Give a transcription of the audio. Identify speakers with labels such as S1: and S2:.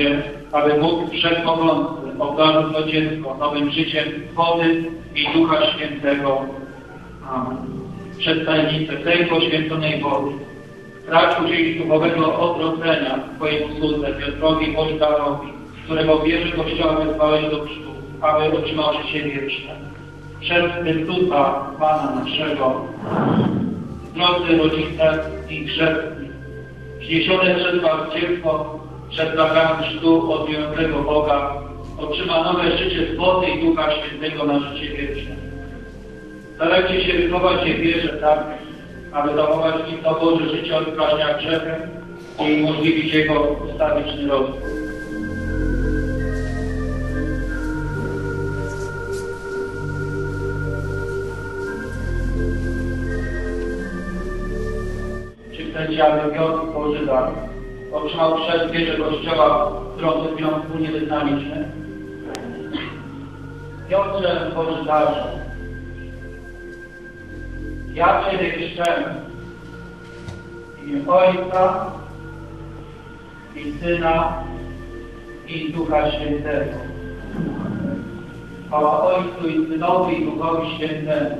S1: Cię, aby Bóg Wszechmogący obdarzył to dziecko nowym życiem wody i Ducha Świętego. Amen. Przez tajemnicę tej poświęconej wody racz udzielić duchowego odrodzenia Twojemu słudze Piotrowi Bożdarowi, którego wierzy Kościoła wezwałeś do chrztu, aby otrzymał życie wieczne. Przez Chrystusa, Pana naszego, drodzy rodzice i chrzestni, wzniesione przez Was dziecko przed bramami chrztu od Boga otrzyma nowe życie z wody i Ducha Świętego na życie wieczne. Starajcie się wychować się wierze tak, aby zachować w nim to Boże życie od uprażnia grzechem i umożliwić jego ustawiczny rozwój. Czy chcecie, aby Piotr Boży dar otrzymał przez wierzę Kościoła, chwilą wspólnie wyznaliśmy? Piotrze Boży darze, ja Ciebie chrzczę w imię Ojca i Syna i Ducha Świętego. Chwała Ojcu i Synowi i Duchowi Świętemu.